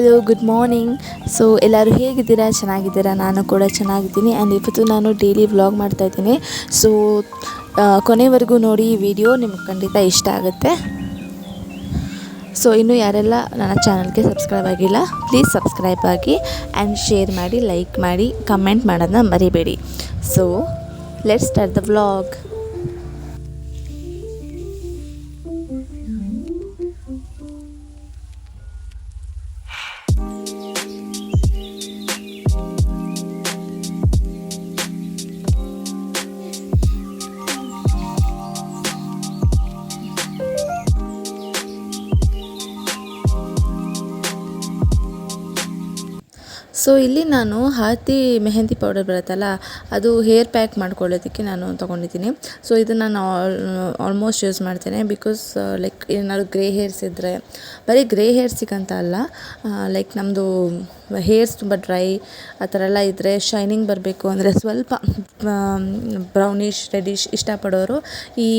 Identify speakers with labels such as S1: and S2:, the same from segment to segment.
S1: Hello good morning so ಎಲ್ಲರೂ ಹೇಗಿದ್ದೀರಾ? ಚೆನ್ನಾಗಿದ್ದೀರಾ? ನಾನು ಕೂಡ ಚೆನ್ನಾಗಿದ್ದೀನಿ. ಆ್ಯಂಡ್ ಇವತ್ತು ನಾನು ಡೈಲಿ ವ್ಲಾಗ್ ಮಾಡ್ತಾಯಿದ್ದೀನಿ ಸೊ ಕೊನೆವರೆಗೂ ನೋಡಿ ಈ ವಿಡಿಯೋ ನಿಮ್ಗೆ ಖಂಡಿತ ಇಷ್ಟ ಆಗುತ್ತೆ. ಸೊ ಇನ್ನು ಯಾರೆಲ್ಲ ನನ್ನ ಚಾನಲ್ಗೆ ಸಬ್ಸ್ಕ್ರೈಬ್ ಆಗಿಲ್ಲ ಪ್ಲೀಸ್ ಸಬ್ಸ್ಕ್ರೈಬ್ ಆಗಿ ಆ್ಯಂಡ್ ಶೇರ್ ಮಾಡಿ ಲೈಕ್ ಮಾಡಿ ಕಮೆಂಟ್ ಮಾಡೋದನ್ನ ಮರಿಬೇಡಿ. So let start the vlog so ಇಲ್ಲಿ ನಾನು ಹಾತಿ ಮೆಹಂದಿ ಪೌಡರ್ ಬರುತ್ತಲ್ಲ, ಅದು ಹೇರ್ ಪ್ಯಾಕ್ ಮಾಡ್ಕೊಳ್ಳೋದಕ್ಕೆ ನಾನು ತೊಗೊಂಡಿದ್ದೀನಿ. ಸೊ ಇದನ್ನು ನಾನು ಆಲ್ಮೋಸ್ಟ್ ಯೂಸ್ ಮಾಡ್ತೇನೆ ಬಿಕಾಸ್ ಲೈಕ್ ಏನಾದ್ರು ಗ್ರೇ ಹೇರ್ಸ್ ಇದ್ದರೆ ಬರೀ ಗ್ರೇ ಹೇರ್ಸಿಗಂತ ಅಲ್ಲ ಲೈಕ್ ನಮ್ಮದು ಹೇರ್ಸ್ ತುಂಬ ಡ್ರೈ ಆ ಥರ ಎಲ್ಲ ಇದ್ದರೆ ಶೈನಿಂಗ್ ಬರಬೇಕು ಅಂದರೆ ಸ್ವಲ್ಪ ಬ್ರೌನಿಶ್ ರೆಡಿಶ್ ಇಷ್ಟಪಡೋರು ಈ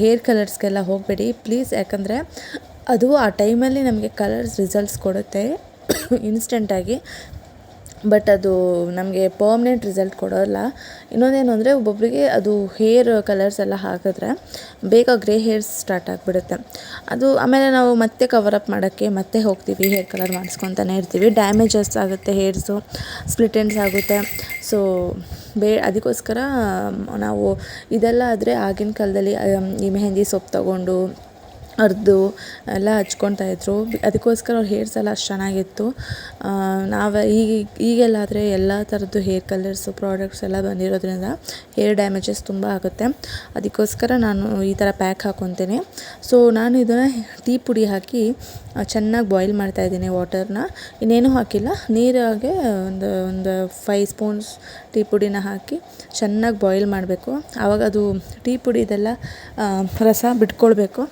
S1: ಹೇರ್ ಕಲರ್ಸ್ಗೆಲ್ಲ ಹೋಗಬೇಡಿ. ಪ್ಲೀಸ್ ಯಾಕಂದರೆ ಅದು ಆ ಟೈಮಲ್ಲಿ ನಮಗೆ ಕಲರ್ಸ್ ರಿಸಲ್ಟ್ಸ್ ಕೊಡುತ್ತೆ ಇನ್ಸ್ಟೆಂಟಾಗಿ ಬಟ್ ಅದು ನಮಗೆ ಪರ್ಮ್ನೆಂಟ್ ರಿಸಲ್ಟ್ ಕೊಡೋಲ್ಲ. ಇನ್ನೊಂದೇನು ಅಂದರೆ ಒಬ್ಬೊಬ್ಬರಿಗೆ ಅದು ಹೇರ್ ಕಲರ್ಸ್ ಎಲ್ಲ ಹಾಕಿದ್ರೆ ಬೇಗ ಗ್ರೇ ಹೇರ್ಸ್ ಸ್ಟಾರ್ಟ್ ಆಗಿಬಿಡುತ್ತೆ. ಅದು ಆಮೇಲೆ ನಾವು ಮತ್ತೆ ಕವರ್ ಅಪ್ ಮಾಡೋಕ್ಕೆ ಮತ್ತೆ ಹೋಗ್ತೀವಿ ಹೇರ್ ಕಲರ್ ಮಾಡಿಸ್ಕೊತಾನೆ ಇರ್ತೀವಿ. ಡ್ಯಾಮೇಜಸ್ ಆಗುತ್ತೆ ಹೇರ್ಸು ಸ್ಪ್ಲಿಟ್ ಆಗುತ್ತೆ. ಸೊ ಬೇ, ಅದಕ್ಕೋಸ್ಕರ, ನಾವು ಇದೆಲ್ಲ ಆದರೆ ಆಗಿನ ಕಾಲದಲ್ಲಿ, ಈ ಮೆಹಂದಿ ಸೊಪ್ಪು ತಗೊಂಡು ಅರೆದು ಎಲ್ಲ ಹಚ್ಕೊಳ್ತಾ ಇದ್ದರು ಅದಕ್ಕೋಸ್ಕರ ಅವ್ರ ಹೇರ್ಸ್ ಎಲ್ಲ ಅಷ್ಟು ಚೆನ್ನಾಗಿತ್ತು. ನಾವು ಈಗ ಈಗೆಲ್ಲ ಆದರೆ ಎಲ್ಲ ಥರದ್ದು ಹೇರ್ ಕಲರ್ಸು, ಪ್ರಾಡಕ್ಟ್ಸ್ ಎಲ್ಲ ಬಂದಿರೋದ್ರಿಂದ ಹೇರ್ ಡ್ಯಾಮೇಜಸ್ ತುಂಬ ಆಗುತ್ತೆ. ಅದಕ್ಕೋಸ್ಕರ ನಾನು ಈ ಥರ ಪ್ಯಾಕ್ ಹಾಕ್ಕೊತೀನಿ ಸೊ, ನಾನು ಇದನ್ನು ಟೀ ಪುಡಿ ಹಾಕಿ ಚೆನ್ನಾಗಿ ಬಾಯ್ಲ್ ಮಾಡ್ತಾಯಿದ್ದೀನಿ ವಾಟರ್ನ ಇನ್ನೇನು ಹಾಕಿಲ್ಲ. ನೀರಾಗೆ ಒಂದು ಒಂದು ಫೈ ಸ್ಪೂನ್ಸ್ ಟೀ ಪುಡಿನ ಹಾಕಿ ಚೆನ್ನಾಗಿ ಬಾಯ್ಲ್ ಮಾಡಬೇಕು. ಆವಾಗ ಅದು ಟೀ ಪುಡಿದೆಲ್ಲ ರಸ ಬಿಟ್ಕೊಳ್ಬೇಕು.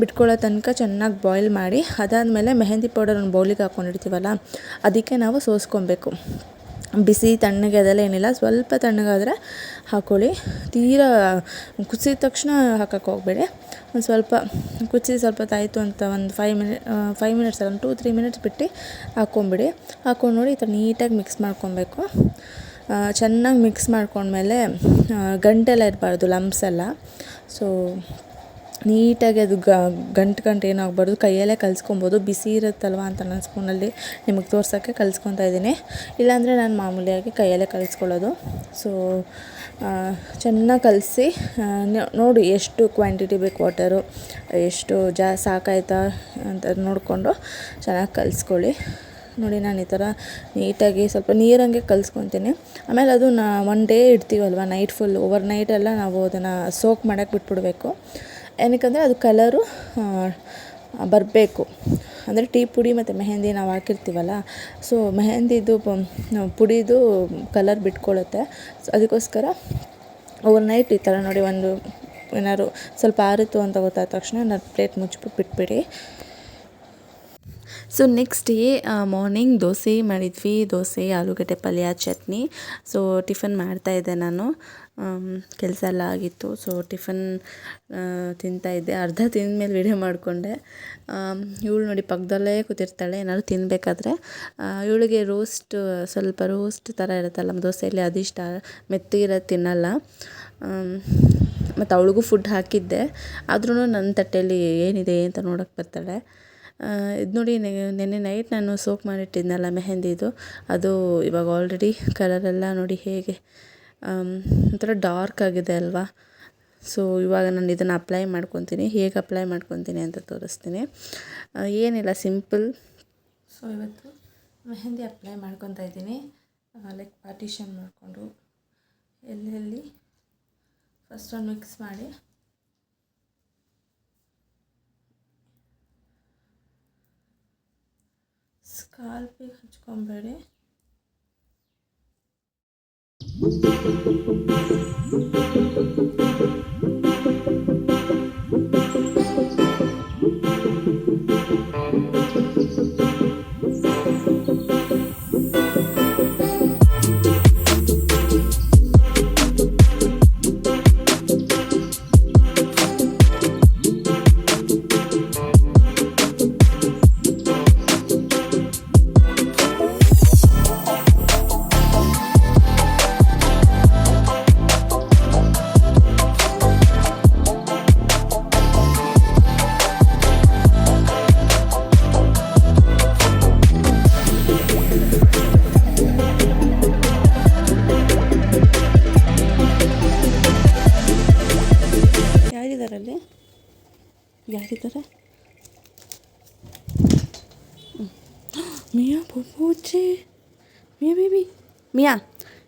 S1: ಬಿಟ್ಕೊಳ್ಳೋ ತನಕ ಚೆನ್ನಾಗಿ ಬಾಯ್ಲ್ ಮಾಡಿ, ಅದಾದಮೇಲೆ ಮೆಹಂದಿ ಪೌಡರ್ ಒಂದು ಬೌಲಿಗೆ ಹಾಕ್ಕೊಂಡಿರ್ತೀವಲ್ಲ ಅದಕ್ಕೆ ನಾವು ಸೋಸ್ಕೊಬೇಕು. ಬಿಸಿ ತಣ್ಣಗೆ ಅದೆಲ್ಲ ಏನಿಲ್ಲ, ಸ್ವಲ್ಪ ತಣ್ಣಗಾದರೆ ಹಾಕ್ಕೊಳ್ಳಿ ತೀರಾ ಕುದಿಸಿದ ತಕ್ಷಣ ಹಾಕಕ್ಕೆ ಹೋಗಬೇಡಿ. ಒಂದು ಸ್ವಲ್ಪ ಕುದಿಸಿ ಸ್ವಲ್ಪ ತಾಯಿತು ಅಂತ ಒಂದು ಫೈವ್ ಮಿನಿ ಫೈವ್ ಮಿನಿಟ್ಸ್ ಒಂದು ಟೂ ತ್ರೀ ಮಿನಿಟ್ಸ್ ಬಿಟ್ಟು ಹಾಕ್ಕೊಂಬಿಡಿ. ಹಾಕ್ಕೊಂಡು ನೋಡಿ ಈ ಥರ ನೀಟಾಗಿ ಮಿಕ್ಸ್ ಮಾಡ್ಕೊಬೇಕು. ಚೆನ್ನಾಗಿ ಮಿಕ್ಸ್ ಮಾಡ್ಕೊಂಡ್ಮೇಲೆ ಗಂಟೆಲ್ಲ ಇರಬಾರ್ದು ಲಂಪ್ಸ್ ಎಲ್ಲ. ಸೊ ನೀಟಾಗಿ ಅದು ಗಂಟು ಗಂಟು ಏನಾಗಬಾರ್ದು, ಕೈಯಲ್ಲೇ ಕಲಿಸ್ಕೊಬೋದು, ಬಿಸಿ ಇರುತ್ತಲ್ವ ಅಂತ ನನ್ನ ಸ್ಪೂನಲ್ಲಿ ನಿಮಗೆ ತೋರ್ಸೋಕ್ಕೆ ಕಲ್ಸ್ಕೊತಾ ಇದ್ದೀನಿ. ಇಲ್ಲಾಂದರೆ ನಾನು ಮಾಮೂಲಿಯಾಗಿ ಕೈಯಲ್ಲೇ ಕಲಿಸ್ಕೊಳ್ಳೋದು. ಸೊ ಚೆನ್ನಾಗಿ ಕಲಸಿ ನೋಡಿ ಎಷ್ಟು ಕ್ವಾಂಟಿಟಿ ಬೇಕು ವಾಟರು, ಎಷ್ಟು ಜಾ, ಸಾಕಾಯ್ತಾ ಅಂತ ನೋಡಿಕೊಂಡು ಚೆನ್ನಾಗಿ ಕಲಿಸ್ಕೊಳ್ಳಿ. ನೋಡಿ ನಾನು ಈ ಥರ ನೀಟಾಗಿ ಸ್ವಲ್ಪ ನೀರಂಗೆ ಕಲಿಸ್ಕೊತೀನಿ. ಆಮೇಲೆ ಅದು ನಾ ಒನ್ ಡೇ ಇಡ್ತೀವಲ್ವ, ನೈಟ್ ಫುಲ್, ಓವರ್ ನೈಟೆಲ್ಲ ನಾವು ಅದನ್ನು ಸೋಕ್ ಮಾಡೋಕ್ಕೆ ಬಿಟ್ಬಿಡಬೇಕು. ಏನಕ್ಕಂದರೆ ಅದು ಕಲರು ಬರಬೇಕು. ಅಂದರೆ ಟೀ ಪುಡಿ ಮತ್ತು ಮೆಹೆಂದಿ ನಾವು ಹಾಕಿರ್ತೀವಲ್ಲ ಸೊ ಮೆಹೆಂದಿದು ಪುಡಿದು ಕಲರ್ ಬಿಟ್ಕೊಳ್ಳುತ್ತೆ ಸೊ ಅದಕ್ಕೋಸ್ಕರ ಓವರ್ ನೈಟ್ ಈ ಥರ ನೋಡಿ ಒಂದು ಏನಾದ್ರು ಸ್ವಲ್ಪ ಆರಿತು ಅಂತ ಗೊತ್ತಾದ ತಕ್ಷಣ ನಾನು ಪ್ಲೇಟ್ ಮುಚ್ಚಿಬಿಟ್ಟು ಬಿಟ್ಬಿಡಿ so next day morning dosa ಮಾಡಿದ್ವಿ. ದೋಸೆ, ಆಲೂಗಡ್ಡೆ, ಪಲ್ಯ, ಚಟ್ನಿ. ಸೊ ಟಿಫನ್ ಮಾಡ್ತಾಯಿದ್ದೆ ನಾನು. ಕೆಲಸ ಎಲ್ಲ ಆಗಿತ್ತು. ಸೊ ಟಿಫನ್ ತಿಂತಾಯಿದ್ದೆ ಅರ್ಧ ತಿಂದಮೇಲೆ ವಿಡಿಯೋ ಮಾಡಿಕೊಂಡೆ. ಇವಳು ನೋಡಿ ಪಕ್ಕದಲ್ಲೇ ಕೂತಿರ್ತಾಳೆ. ಏನಾದ್ರು ತಿನ್ನಬೇಕಾದ್ರೆ ಇವಳಿಗೆ ರೋಸ್ಟ್ ಸ್ವಲ್ಪ ರೋಸ್ಟ್ ಥರ ಇರುತ್ತಲ್ಲ ದೋಸೆಯಲ್ಲಿ ಅದಿಷ್ಟ ಮೆತ್ತಗಿರೋದು ತಿನ್ನಲ್ಲ. ಮತ್ತು ಅವಳಿಗೂ ಫುಡ್ ಹಾಕಿದ್ದೆ. ಆದ್ರೂ ನನ್ನ ತಟ್ಟೆಯಲ್ಲಿ ಏನಿದೆ ಅಂತ ನೋಡೋಕ್ಕೆ ಬರ್ತಾಳೆ. ಇದು ನೋಡಿ ನೆನ್ನೆ ನೈಟ್ ನಾನು ಸೋಪ್ ಮಾಡಿಟ್ಟಿದ್ನಲ್ಲ ಮೆಹೆಂದಿದು. ಅದು ಇವಾಗ ಆಲ್ರೆಡಿ ಕಲರೆಲ್ಲ ನೋಡಿ ಹೇಗೆ ಒಂಥರ ಡಾರ್ಕ್ ಆಗಿದೆ ಅಲ್ವಾ? ಸೊ ಇವಾಗ ನಾನು ಇದನ್ನು ಅಪ್ಲೈ ಮಾಡ್ಕೊತೀನಿ. ಹೇಗೆ ಅಪ್ಲೈ ಮಾಡ್ಕೊತೀನಿ ಅಂತ ತೋರಿಸ್ತೀನಿ. ಏನಿಲ್ಲ ಸಿಂಪಲ್ ಸೊ ಇವತ್ತು ಮೆಹೆಂದಿ ಅಪ್ಲೈ ಮಾಡ್ಕೊತಾ ಇದ್ದೀನಿ. ಲೈಕ್ ಪಾರ್ಟಿಷನ್ ಮಾಡಿಕೊಂಡು ಎಲ್ಲೆಲ್ಲಿ ಫಸ್ಟ್ ಒಂದು ಮಿಕ್ಸ್ ಮಾಡಿ. ಸ್ಕಾಲ್ಪಿಗೆ ಹಚ್ಕೊಬೇಡಿ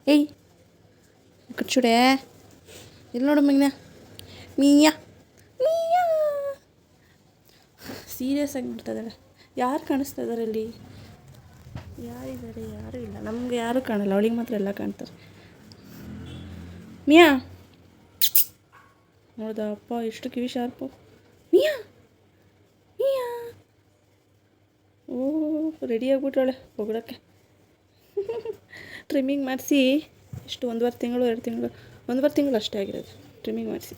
S1: ಏಯ್ ಕಚ್ಚುಡೆ ಇಲ್ಲಿ ನೋಡು ಮಿಗ್ನ. ಮಿಯಾ ಮಿಯಾ. ಸೀರಿಯಸ್ ಆಗಿ ಬಿಡ್ತಾ ಇದ್ದಾಳೆ ಯಾರು ಕಾಣಿಸ್ತಾ ಇದ್ದಾರೆ ಇಲ್ಲಿ ಯಾರಿದ್ದಾರೆ? ಯಾರೂ ಇಲ್ಲ. ನಮ್ಗೆ ಯಾರೂ ಕಾಣಲ್ಲ. ಅವಳಿಗೆ ಮಾತ್ರ ಎಲ್ಲ ಕಾಣ್ತಾರೆ. ಮಿಯಾ. ನೋಡ್ದ ಅಪ್ಪ, ಎಷ್ಟು ಕಿವಿ ಶಾರ್ಪು. Mia Mia. ಓ, ರೆಡಿ ಆಗ್ಬಿಟ್ಟಾಳೆ ಹೊಗಳಕ್ಕೆ ಟ್ರಿಮ್ಮಿಂಗ್ ಮಾಡಿಸಿ, ಎಷ್ಟು, ಒಂದುವರೆ ತಿಂಗಳು, ಎರಡು ತಿಂಗಳು, ಒಂದುವರೆ ತಿಂಗಳು ಅಷ್ಟೇ ಆಗಿರೋದು ಟ್ರಿಮ್ಮಿಂಗ್ ಮಾಡಿಸಿ.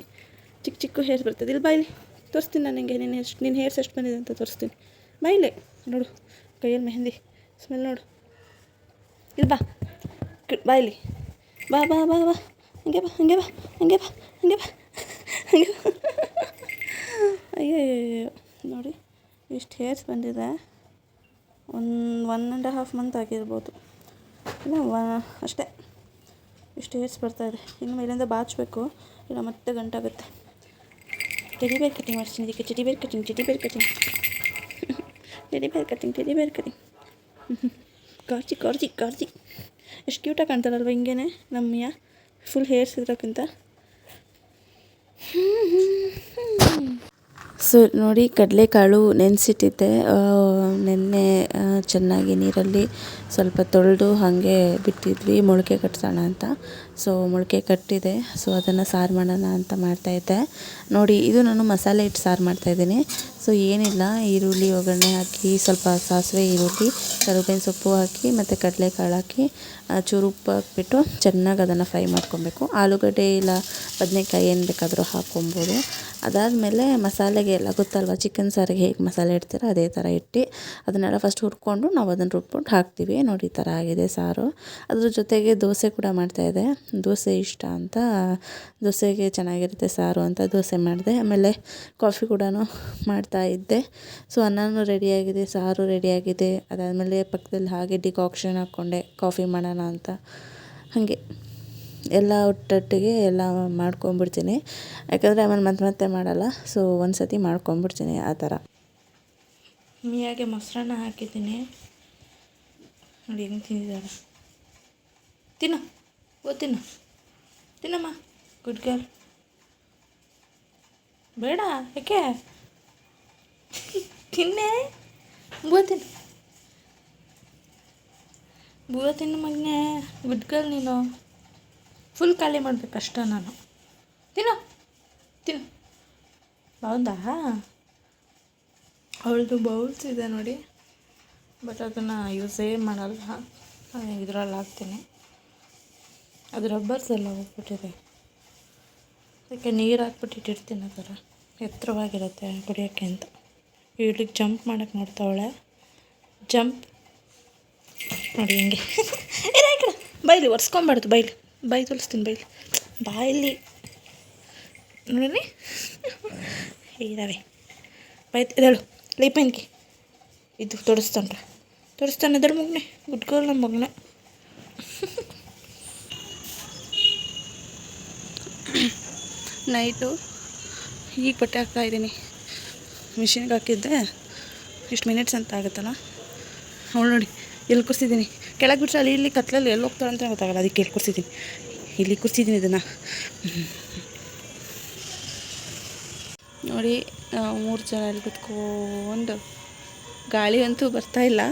S1: ಚಿಕ್ಕ ಚಿಕ್ಕ ಹೇರ್ಸ್ ಬರ್ತದೆ. ಇಲ್ಲಿ ಬಾಯಿಲಿ, ತೋರಿಸ್ತೀನಿ ನಾನು ನಿಂಗೆ, ನಿನ್ನ ಎಷ್ಟು ನಿನ್ನ ಹೇರ್ಸ್ ಎಷ್ಟು ಬಂದಿದೆ ಅಂತ ತೋರಿಸ್ತೀನಿ. ಬಾಯಿಲೆ, ನೋಡು, ಕೈಯಲ್ಲಿ ಮೆಹಂದಿ ಸ್ಮೆಲ್ ನೋಡು. ಇಲ್ಲಿ ಬಾ ಬಾಯಿಲಿ. ಬಾ ಬಾ ಬಾ ಬಾ, ಹಂಗೆ ಬಾ ಹಂಗೆ ಬಾ ಹಂಗೆ ಬಾ ಹಂಗೆ ಬಾ ಹಂಗೆ ಬಾ. ಅಯ್ಯಯ್ಯೋ ನೋಡಿ ಎಷ್ಟು ಹೇರ್ಸ್ ಬಂದಿದೆ. ಒಂದು ಒನ್ ಆ್ಯಂಡ್ ಹಾಫ್ ಮಂತ್ ಆಗಿರ್ಬೋದು. ಇನ್ನು ಅಷ್ಟೇ. ಇಷ್ಟು ಹೇರ್ಸ್ ಬರ್ತಾಯಿದೆ ಇನ್ನು ಮೇಲಿಂದ ಬಾಚಬೇಕು ಇಲ್ಲ ಮತ್ತೆ ಗಂಟಾಗುತ್ತೆ ಟೆಡಿಬೇರ್ ಕಟಿಂಗ್ ಮಾಡ್ತೀನಿ ಇದಕ್ಕೆ. Teddy bear cutting teddy bear cutting teddy bear cutting teddy bear cutting corgi corgi corgi. ಎಷ್ಟು ಕ್ಯೂಟಾಗಿ ಕಾಣ್ತಾರಲ್ವ ಹಿಂಗೇನೆ ನಮ್ಮಯ್ಯ ಫುಲ್ ಹೇರ್ಸ್ ಇರೋಕ್ಕಿಂತ. ಸೊ ನೋಡಿ ಕಡಲೆಕಾಳು ನೆನೆಸಿಟ್ಟಿದ್ದೆ. ನೆನ್ನೆ ಚೆನ್ನಾಗಿ ನೀರಲ್ಲಿ ಸ್ವಲ್ಪ ತೊಳೆದು ಹಾಗೆ ಬಿಟ್ಟಿದ್ವಿ. ಮೊಳಕೆ ಕಟ್ಸೋಣ ಅಂತ. ಸೊ ಮೊಳಕೆ ಕಟ್ಟಿದೆ. ಸೊ ಅದನ್ನು ಸಾರು ಮಾಡೋಣ ಅಂತ ಮಾಡ್ತಾಯಿದ್ದೆ ನೋಡಿ, ಇದು ನಾನು ಮಸಾಲೆ ಇಟ್ಟು ಸಾರು ಮಾಡ್ತಾಯಿದ್ದೀನಿ ಸೊ ಏನಿಲ್ಲ. ಈರುಳ್ಳಿ, ಒಗ್ಗರಣೆ ಹಾಕಿ, ಸ್ವಲ್ಪ ಸಾಸಿವೆ, ಈರುಳ್ಳಿ, ಕರಿಬೇವಿನ ಸೊಪ್ಪು ಹಾಕಿ, ಮತ್ತು ಕಡಲೆಕಾಳು ಹಾಕಿ ಚೂರು ಉಪ್ಪು ಹಾಕ್ಬಿಟ್ಟು ಚೆನ್ನಾಗಿ ಅದನ್ನು ಫ್ರೈ ಮಾಡ್ಕೊಬೇಕು. ಆಲೂಗಡ್ಡೆ ಇಲ್ಲ, ಬದನೆಕಾಯಿ ಏನು ಬೇಕಾದರೂ ಹಾಕ್ಕೊಬೋದು. ಅದಾದಮೇಲೆ ಮಸಾಲೆಗೆ ಎಲ್ಲ ಗೊತ್ತಲ್ವ? ಚಿಕನ್ ಸಾರಿಗೆ ಹೇಗೆ ಮಸಾಲೆ ಇಡ್ತೀರೋ? ಅದೇ ಥರ ಇಟ್ಟು ಅದನ್ನೆಲ್ಲ ಫಸ್ಟ್ ಹುರ್ಕೊಂಡು ನಾವು ಅದನ್ನು ರುಬ್ಬಿಟ್ಟು ಹಾಕ್ತೀವಿ. ನೋಡಿ ಈ ಥರ ಆಗಿದೆ ಸಾರು. ಅದ್ರ ಜೊತೆಗೆ ದೋಸೆ ಕೂಡ ಮಾಡ್ತಾಯಿದ್ದೆ ದೋಸೆ ಇಷ್ಟ ಅಂತ ದೋಸೆಗೆ ಚೆನ್ನಾಗಿರುತ್ತೆ ಸಾರು ಅಂತ ದೋಸೆ ಮಾಡಿದೆ. ಆಮೇಲೆ ಕಾಫಿ ಕೂಡ ಮಾಡ್ತಾ ಇದ್ದೆ. ಸೊ ಅನ್ನನೂ ರೆಡಿಯಾಗಿದೆ ಸಾರು ರೆಡಿಯಾಗಿದೆ ಅದಾದಮೇಲೆ ಪಕ್ಕದಲ್ಲಿ ಹಾಗೆ ಡಿಕಾಕ್ಷನ್ ಹಾಕ್ಕೊಂಡೆ. ಕಾಫಿ ಮಾಡೋಣ ಅಂತ. ಹಾಗೆ. ಎಲ್ಲ ಒಟ್ಟೊಟ್ಟಿಗೆ ಎಲ್ಲ ಮಾಡ್ಕೊಂಬಿಡ್ತೀನಿ. ಯಾಕಂದರೆ ಆಮೇಲೆ ಮತ್ತೆ ಮತ್ತೆ ಮಾಡಲ್ಲ. ಸೊ ಒಂದು ಸತಿ ಮಾಡ್ಕೊಂಬಿಡ್ತೀನಿ ಆ ಥರ. ಮಿಯಾಗೆ ಮೊಸರನ್ನ ಹಾಕಿದ್ದೀನಿ. ನೋಡಿ ಹೆಂಗೆ ತಿಂದಿದ್ದಾರೆ. ತಿನ್ನು. ಓ, ತಿನ್ನ. ತಿನ್ನಮ್ಮ. ಗುಡ್ ಗರ್ಲ್ ಬೇಡ, ಯಾಕೆ? ತಿನ್ನೇ. ಬೂವ ತಿನ್ನು. ಬೂವ ತಿನ್ನು ಮಗನೇ. ಗುಡ್ ಗರ್ಲ್ ನೀನು. ಫುಲ್ ಖಾಲಿ ಮಾಡಬೇಕಷ್ಟ ನಾನು. ತಿನ್ನು. ತಿನ್ನು. ಹೌದಾ ಅವಳದು ಬೌಲ್ಸ್ ಇದೆ ನೋಡಿ. ಬಟ್ ಅದನ್ನು ಯೂಸೇ ಮಾಡಲ್ಲ. ಇದರಲ್ಲಿ ಹಾಕ್ತೀನಿ. ಅದು ರಬ್ಬರ್ಸ್ ಎಲ್ಲ ಹೋಗ್ಬಿಟ್ಟಿದೆ. ಅದಕ್ಕೆ ನೀರು ಹಾಕ್ಬಿಟ್ಟು ಇಟ್ಟಿರ್ತೀನಿ ಆ ಥರ. ಎತ್ತರವಾಗಿರುತ್ತೆ, ಕುಡಿಯೋಕ್ಕೆ ಅಂತ. ಇವಳಿಗೆ ಜಂಪ್ ಮಾಡೋಕ್ಕೆ ನೋಡ್ತಾವಳೆ. ಜಂಪ್ ನೋಡಿ ಹಿಂಗೆ. ಏನಾಯ್ತು ಬೈಲಿ, ಒರೆಸ್ಕೊಂಬಾರ್ದು, ಬೈಲಿ. ಬೈ ತೋರಿಸ್ತೀನಿ ಬೈಲಿ ಬಾಯಲ್ಲಿ. ನೋಡಿ ಇದಾವೆ. ಬಾಯ್ ಇದಳು. ಲೈಪನ್ಕಿ ಇದು ತೋರಿಸ್ತಾನ್ರ ತೋರಿಸ್ತಾನೆ ಎದಳು ಮಗನೆ. ಗರ್ಲ್ ನಮ್ಮ ಮಗನ. ನೈಟು. ಈಗ ಬಟ್ಟೆ ಹಾಕ್ತಾ ಇದ್ದೀನಿ. ಮಿಷಿನ್ಗೆ ಹಾಕಿದ್ದೆ. ಇಷ್ಟು ಮಿನಿಟ್ಸ್ ಅಂತ ಆಗುತ್ತಲ್ಲ. ಅವಳು ನೋಡಿ. ಎಲ್ಲಿ ಕೂರಿಸಿದ್ದೀನಿ? ಕೆಳಗೆ ಬಿಟ್ಟರೆ ಅಲ್ಲಿ ಇಲ್ಲಿ ಕತ್ಲಲ್ಲಿ ಎಲ್ಲಿ ಹೋಗ್ತಾರೆ ಅಂತ ಗೊತ್ತಾಗಲ್ಲ, ಅದಕ್ಕೆ ಎಲ್ಲಿ ಕೂರಿಸಿದ್ದೀನಿ? ಇಲ್ಲಿ ಕೂರಿಸಿದ್ದೀನಿ ಇದನ್ನು. ನೋಡಿ ಮೂರು ಜನ ಅಲ್ಲಿ ಕುತ್ಕೊಂಡು ಗಾಳಿ ಅಂತೂ ಬರ್ತಾ ಇಲ್ಲ.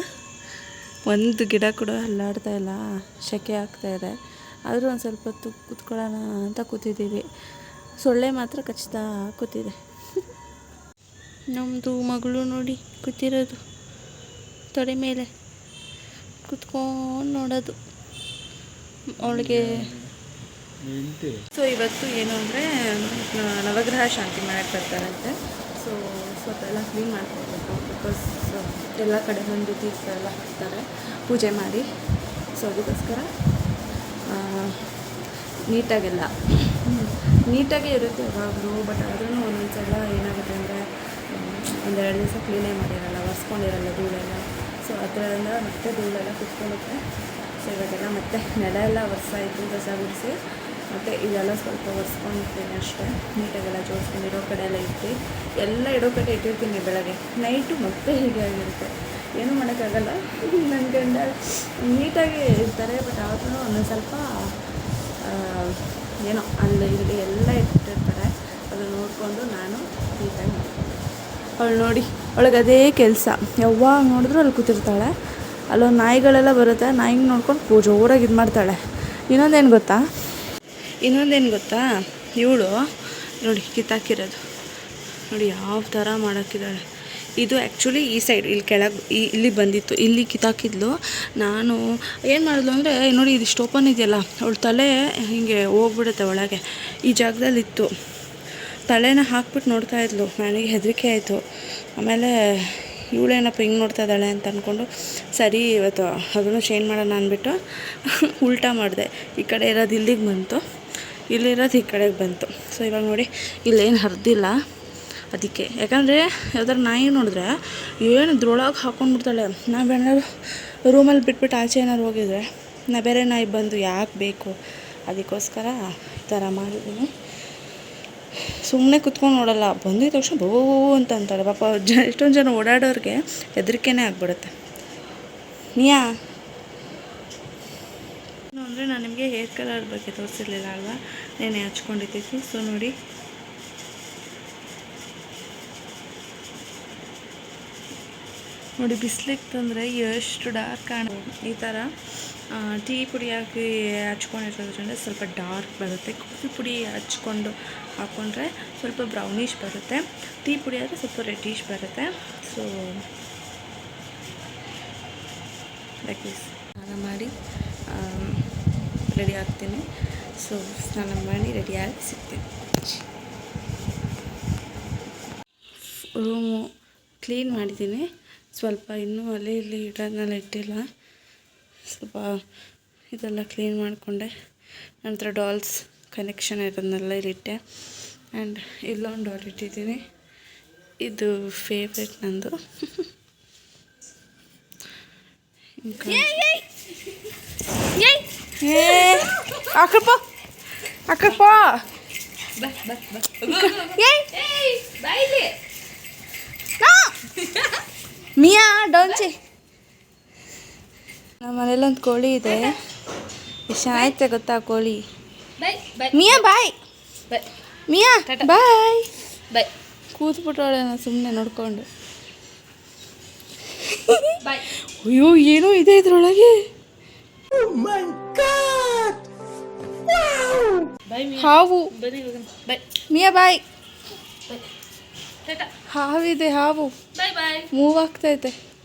S1: ಒಂದು ಗಿಡ ಕೂಡ ಅಲ್ಲಾಡ್ತಾ ಇಲ್ಲ, ಸೆಕೆ ಆಗ್ತಾ ಇದೆ. ಆದರೂ ಒಂದು ಸ್ವಲ್ಪ ಹೊತ್ತು ಕೂತ್ಕೊಳ್ಳೋಣ ಅಂತ ಕೂತಿದ್ದೀವಿ. ಸೊಳ್ಳೆ ಮಾತ್ರ ಖಚಿತ ಕೂತಿದೆ. ನಮ್ಮದು ಮಗಳು ನೋಡಿ ಕೂತಿರೋದು. ತೊಡೆ ಮೇಲೆ. ಕುತ್ಕೊಂಡು ನೋಡೋದು. ಅವಳಿಗೆ ಸೊ ಇವತ್ತು ಏನು ಅಂದರೆ ನವಗ್ರಹ ಶಾಂತಿ ಮಾಡಕ್ಕೆ ಬರ್ತಾರಂತೆ. ಸೊ ಸ್ವಲ್ಪ ಎಲ್ಲ ಕ್ಲೀನ್ ಮಾಡ್ಕೊಬೇಕು ಬಿಕಾಸ್ ಎಲ್ಲ ಕಡೆ ಬಂದು ತೀರ್ಥ ಎಲ್ಲ ಹಾಕ್ತಾರೆ. ಪೂಜೆ ಮಾಡಿ. ಸೊ ಅದಕ್ಕೋಸ್ಕರ ಆ, ನೀಟಾಗೆಲ್ಲ ನೀಟಾಗೇ ಇರುತ್ತೆ ಯಾವಾಗಲೂ ಬಟ್ ಆದ್ರೂ ಒಂದೊಂದು ಸಲ ಏನಾಗುತ್ತೆ ಅಂದರೆ ಒಂದೆರಡು ದಿವಸ ಕ್ಲೀನೇ ಮಾಡಿರಲ್ಲ ಒರೆಸ್ಕೊಂಡಿರಲ್ಲ ಧೂಳೆಲ್ಲ. ಸೊ ಅದರಿಂದ ಮತ್ತೆ ಧೂಳೆಲ್ಲ ಕುತ್ಕೊಳ್ಳುತ್ತೆ ಸೊ, ಇವಾಗೆಲ್ಲ ಮತ್ತೆ ನೆಲ ಎಲ್ಲ ಒರೆಸಾಯಿತು ಕಸ ಗುಡಿಸಿ. ಮತ್ತು ಇದೆಲ್ಲ ಸ್ವಲ್ಪ ಒರೆಸ್ಕೊಂಡಿರ್ತೀನಿ ಅಷ್ಟೇ. ನೀಟಾಗೆಲ್ಲ ಜೋಡಿಸ್ಕೊಂಡು ಇಡೋ ಕಡೆ ಎಲ್ಲ ಇಟ್ಟು ಎಲ್ಲ ಇಡೋ ಕಡೆ ಇಟ್ಟಿರ್ತೀನಿ ಬೆಳಗ್ಗೆ. ನೈಟು ಮತ್ತೆ ಹೀಗೆ ಆಗಿರುತ್ತೆ. ಏನೂ ಮಾಡೋಕ್ಕಾಗಲ್ಲ. ನನ್ನ ಗಂಡ ನೀಟಾಗಿ ಇರ್ತಾರೆ ಬಟ್ ಆದ್ರೂ ಒಂದೊಂದು ಸ್ವಲ್ಪ ಏನೋ ಅಲ್ಲಿ ಇಲ್ಲಿ ಎಲ್ಲ ಇಟ್ಟಿರ್ತಾರೆ. ಅದನ್ನು ನೋಡಿಕೊಂಡು ನಾನು ನೀಟಾಗಿ ಮಾಡ್ತೀನಿ. ಅವಳು ನೋಡಿ, ಅವಳಿಗೆ ಅದೇ ಕೆಲಸ. ಯಾವಾಗ ನೋಡಿದ್ರು ಅಲ್ಲಿ ಕೂತಿರ್ತಾಳೆ. ಅಲ್ಲೊಂದು ನಾಯಿಗಳೆಲ್ಲ ಬರುತ್ತೆ ನಾಯಿಗೆ ನೋಡ್ಕೊಂಡು ಜೋರಾಗಿ ಇದು ಮಾಡ್ತಾಳೆ. ಇನ್ನೊಂದೇನು ಗೊತ್ತಾ? ಇನ್ನೊಂದೇನು ಗೊತ್ತಾ? ಇವಳು, ನೋಡಿ, ಕಿತ್ತಾಕಿರೋದು. ನೋಡಿ, ಯಾವ ಥರ ಮಾಡೋಕ್ಕಿದ್ದಾಳೆ. ಇದು ಆ್ಯಕ್ಚುಲಿ ಈ ಸೈಡ್ ಇಲ್ಲಿ ಕೆಳಗೆ ಇಲ್ಲಿ ಬಂದಿತ್ತು. ಇಲ್ಲಿ ಕಿತ್ತಾಕಿದ್ಲು. ನಾನು ಏನು ಮಾಡಿದ್ಲು ಅಂದರೆ ನೋಡಿ ಇದಿಷ್ಟು ಓಪನ್ ಇದೆಯಲ್ಲ. ಅವಳು ತಲೆ ಹೀಗೆ ಹೋಗ್ಬಿಡುತ್ತೆ ಒಳಗೆ. ಈ ಜಾಗದಲ್ಲಿ ಇತ್ತು ತಲೆನ ಹಾಕ್ಬಿಟ್ಟು ನೋಡ್ತಾ ಇದ್ಲು. ನನಗೆ ಹೆದರಿಕೆ ಆಯಿತು. ಆಮೇಲೆ ಇವಳೇನಪ್ಪ ಹಿಂಗೆ ನೋಡ್ತಾ ಇದ್ದಾಳೆ ಅಂತ ಅಂದ್ಕೊಂಡು ಸರಿ, ಇವತ್ತು ಅದನ್ನು ಚೇಂಜ್ ಮಾಡೋಣ ಅಂದ್ಬಿಟ್ಟು ಉಲ್ಟಾ ಮಾಡಿದೆ. ಈ ಕಡೆ ಇರೋದು ಇಲ್ಲಿಗೆ ಬಂತು ಇಲ್ಲಿರೋದು ಈ ಕಡೆಗೆ ಬಂತು. ಸೊ ಇವಾಗ ನೋಡಿ, ಇಲ್ಲೇನು ಹರಿದಿಲ್ಲ ಅದಕ್ಕೆ. ಯಾಕಂದರೆ ಯಾವ್ದಾರು ನಾಯಿ ನೋಡಿದ್ರೆ ಏನು ದ್ರೊಳಗೆ ಹಾಕ್ಕೊಂಡ್ಬಿಡ್ತಾಳೆ ನಾವು ಏನಾದ್ರು ರೂಮಲ್ಲಿ ಬಿಟ್ಬಿಟ್ಟು ಆಚೆ ಏನಾದ್ರು ಹೋಗಿದ್ರೆ, ನಾ ಬೇರೆ ನಾಯಿ ಬಂದು ಯಾಕೆ ಬೇಕು? ಅದಕ್ಕೋಸ್ಕರ ಈ ಥರ ಮಾಡಿದ್ದೀನಿ. ಸುಮ್ಮನೆ ಕುತ್ಕೊಂಡು ನೋಡಲ್ಲ. ಬಂದಿದ ತಕ್ಷಣ ಬೋ ಅಂತ ಅಂತಾರೆ. ಪಾಪ ಜ, ಎಷ್ಟೊಂದು ಜನ ಓಡಾಡೋರಿಗೆ ಹೆದರಿಕೆನೇ ಆಗ್ಬಿಡುತ್ತೆ. ನಿಯಾ? ಅಂದರೆ ನಾನು ನಿಮಗೆ ಹೇರ್ ಕಲರ್ ಬಗ್ಗೆ ತೋರಿಸಿರ್ಲಿಲ್ಲ ಅಲ್ವಾ? ನೆನೆ ಹಚ್ಕೊಂಡಿದ್ದೀವಿ ಸೊ ನೋಡಿ. ನೋಡಿ, ಬಿಸಿಲಿಗೆ ತಂದರೆ ಎಷ್ಟು ಡಾರ್ಕ್ ಕಾಣ ಈ ಥರ ಟೀ ಪುಡಿ ಹಾಕಿ ಹಚ್ಕೊಂಡಿರೋದ್ರಿಂದ ಸ್ವಲ್ಪ ಡಾರ್ಕ್ ಬರುತ್ತೆ. ಕಾಫಿ ಪುಡಿ ಹಚ್ಕೊಂಡು ಹಾಕ್ಕೊಂಡ್ರೆ ಸ್ವಲ್ಪ ಬ್ರೌನಿಷ್ ಬರುತ್ತೆ. ಟೀ ಪುಡಿ ಆದರೆ ಸ್ವಲ್ಪ ರೆಡ್ಡಿಶ್ ಬರುತ್ತೆ. ಸೊ ಸ್ನಾನ ಮಾಡಿ ರೆಡಿ ಆಗ್ತೀನಿ. ಸೊ ಸ್ನಾನ ಮಾಡಿ ರೆಡಿಯಾಗಿ ಸಿಗ್ತೀನಿ. ರೂಮು ಕ್ಲೀನ್ ಮಾಡಿದ್ದೀನಿ. ಸ್ವಲ್ಪ ಇನ್ನೂ ಅಲ್ಲಿ ಇಲ್ಲಿ ಇಡೋದನ್ನೆಲ್ಲ ಇಟ್ಟಿಲ್ಲ. ಸ್ವಲ್ಪ ಇದೆಲ್ಲ ಕ್ಲೀನ್ ಮಾಡಿಕೊಂಡೆ. ನಂತರ ಡಾಲ್ಸ್ ಕನೆಕ್ಷನ್ ಇರೋದನ್ನೆಲ್ಲ ಇಲ್ಲಿಟ್ಟೆ ಆ್ಯಂಡ್ ಇಲ್ಲೊಂದು ಡಾಲ್ ಇಟ್ಟಿದ್ದೀನಿ. ಇದು ಫೇವ್ರೆಟ್ ನಂದು. ಅಕ್ಕಪ್ಪ ಅಕ್ಕಪ್ಪ. ಮಿಯಾ ಡೋಂಚಿ ನಮ್ಮ ಮನೇಲೊಂದು ಕೋಳಿ ಇದೆ. ಎಷ್ಟು ಚೆನ್ನಾಗೈತೆ ಗೊತ್ತಾ ಕೋಳಿ? ಮಿಯಾ ಬಾಯ್. ಮಿಯಾ ಬಾಯ್.
S2: ಬಾಯ್
S1: ಕೂತ್ಬಿಟ್ಟವಳೆ ನಾನು ಸುಮ್ಮನೆ ನೋಡಿಕೊಂಡು.
S2: ಬಾಯ್.
S1: ಅಯ್ಯೋ ಏನೋ ಇದೆ ಇದ್ರೊಳಗೆ.
S2: ಬಾಯ್
S1: ಹಾವು. ಮಿಯಾ ಬಾಯ್. ಹಾವಿದೆ ಹಾವು. ಮೂವ್ ಆಗ್ತೈತೆ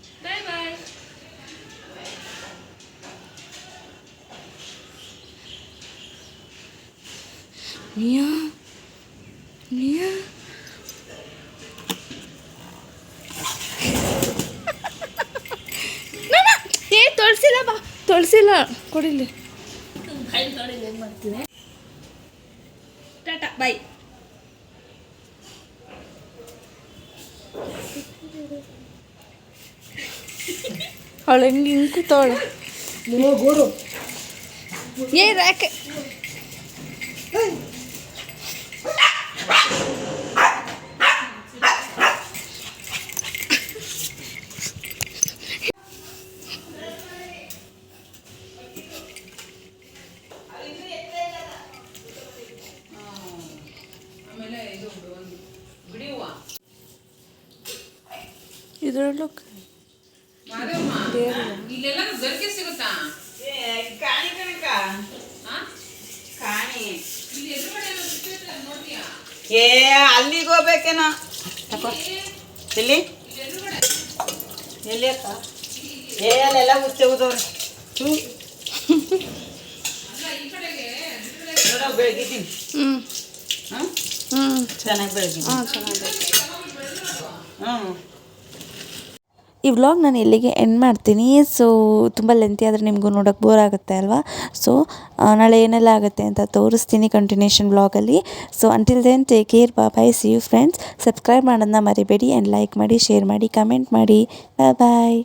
S1: ಮಿಯಾ ಮಿಯಾ ನಾನ, ಏ ತೊಳ್ಸಿಲ್ಲ ಬಾ. ತೊಳ್ಸಿಲ್ಲ ಕೊಡಿಲಿ
S2: ಟಾಟಾ ಬಾಯ್.
S1: ಅವಳು ಹೆಂಗೆ ಹಿಂಗೆ ಕೂತವಳು ಏ ರ್ಯಾಕೆ ಇದರಲ್ಲೂ
S3: ಇಲ್ಲೆಲ್ಲ ದೊರಕೆ ಸಿಗುತ್ತಾ
S4: ಕಾಣಿ ಕಣಕ
S3: ಹಾ?
S4: ಕಾಣಿ
S3: ಇಲ್ಲಿ ಎದುರುಗಡೆ ಏನೋ ಸಿಗ್ತೈತೆ ಅದ್ ನೋಡ್ತೀಯಾ?
S4: ಏ ಅಲ್ಲಿಗೆ ಹೋಗ್ಬೇಕೇನೋ. ತಕೋ. ಎಲ್ಲಿ? ಎಲ್ಲಿ ಅಕ್ಕ? ಏ ಅಲ್ಲೆಲ್ಲ ಉಚ್ಚೆ ಉದವ್ರೆ ಹ್ಞೂ ಬೆಳಗಿದ್ದೀನಿ.
S1: ಹ್ಞೂ
S4: ಚೆನ್ನಾಗಿ ಬೆಳಗಿದ್ದೀನಿ.
S1: ಹ್ಞೂ ಚೆನ್ನಾಗಿ
S4: ಹ್ಞೂ
S5: ಈ ವ್ಲಾಗ್ ನಾನು ಇಲ್ಲಿಗೆ ಎಂಡ್ ಮಾಡ್ತೀನಿ. ಸೊ ತುಂಬ ಲೆಂತಿ ಆದರೆ ನಿಮಗೂ ನೋಡೋಕ್ಕೆ ಬೋರ್ ಆಗುತ್ತೆ ಅಲ್ವಾ? ಸೊ ನಾಳೆ ಏನೆಲ್ಲ ಆಗುತ್ತೆ ಅಂತ ತೋರಿಸ್ತೀನಿ ಕಂಟಿನ್ಯೂಷನ್ ವ್ಲಾಗಲ್ಲಿ so until then take care ಬಾ bye see you friends subscribe ಮಾಡೋದನ್ನ ಮರಿಬೇಡಿ ಆ್ಯಂಡ್ ಲೈಕ್ ಮಾಡಿ ಶೇರ್ ಮಾಡಿ ಕಮೆಂಟ್ ಮಾಡಿ. Bye bye